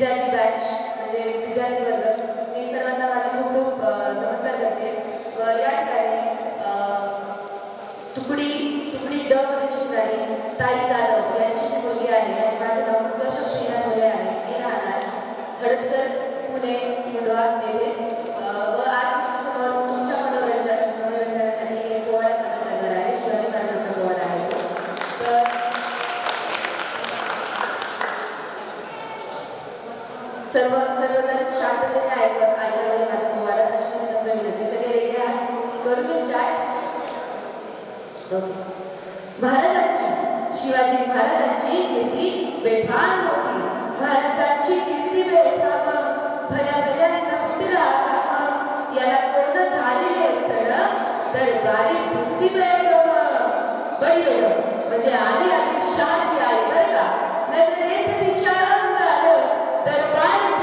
विद्यार्थी बॅच म्हणजे विद्यार्थी वर्ग मी सर्वांना माझा खूप खूप नमस्कार करते. व या ठिकाणी तुकडी तुकडी ड मध्ये शिकणारी ताई जाधव यांची मुलगी आहे आणि माझं नाव उत्कर्ष श्रीनाथ मुले आहे. मी राहणार हडसर पुणे सर्व सर्वजण शांततेने ऐक ऐकावे माझा तुम्हाला अशी विनंती सगळे रेडी आहेत? करू मी स्टार्ट महाराजांची शिवाजी महाराजांची कीर्ती बेफाम होती. महाराजांची कीर्ती बेफाम भल्या भल्या नफटला याला कोण झालेले सण दरबारी कुस्ती बेगम बरी बेगम म्हणजे आली आधी शहाची आई बरं का? नजरेत तिच्या अंगाल दरबारी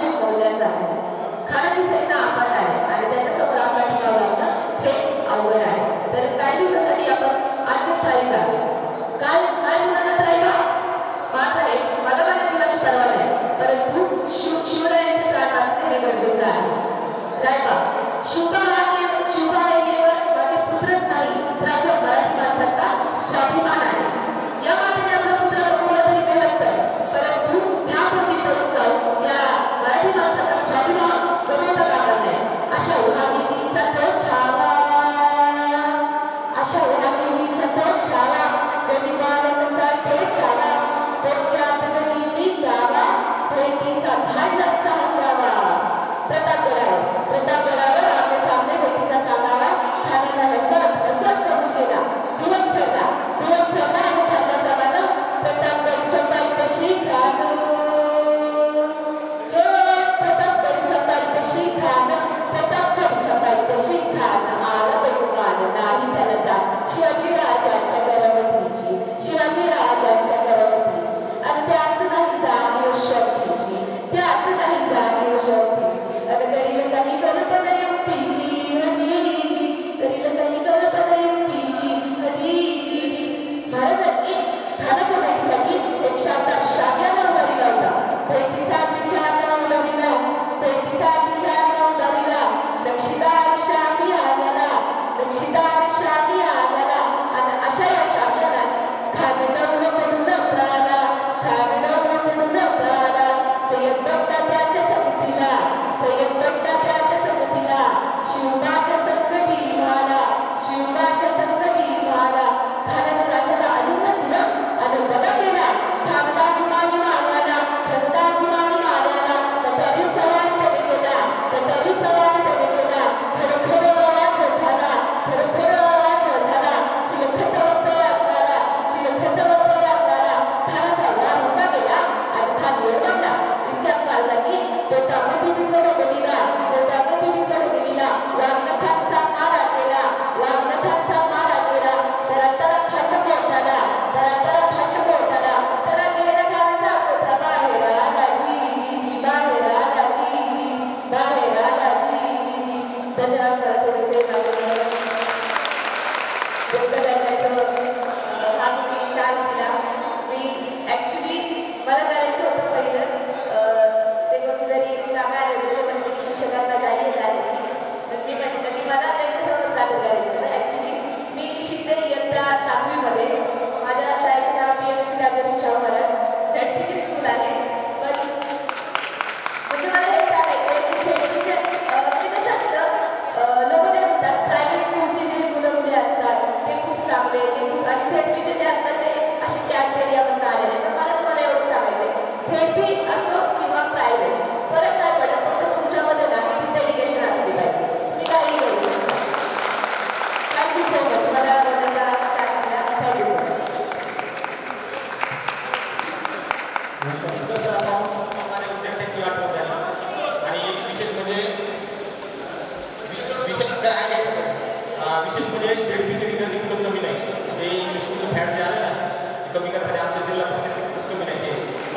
वंचित बहुजन झाले खानाची सैना आफाट आहे आणि त्याच्यासमोर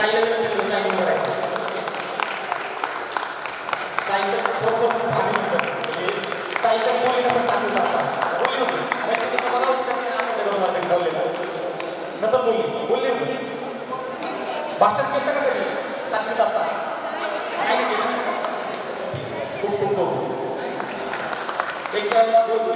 ताईला विनंती करतो ताई करायचं ताईचं खरोखर भारी होतं. म्हणजे ताईच्या मुलीला पण चांगलं असतात बोलली होती नाही तर तिने मला होतं की आनंद करून मला त्यांनी बोललेलं कसं बोलली बोलली होती भाषण केलं का कधी सातवीत असताना काय नाही केलं खूप खूप खूप एक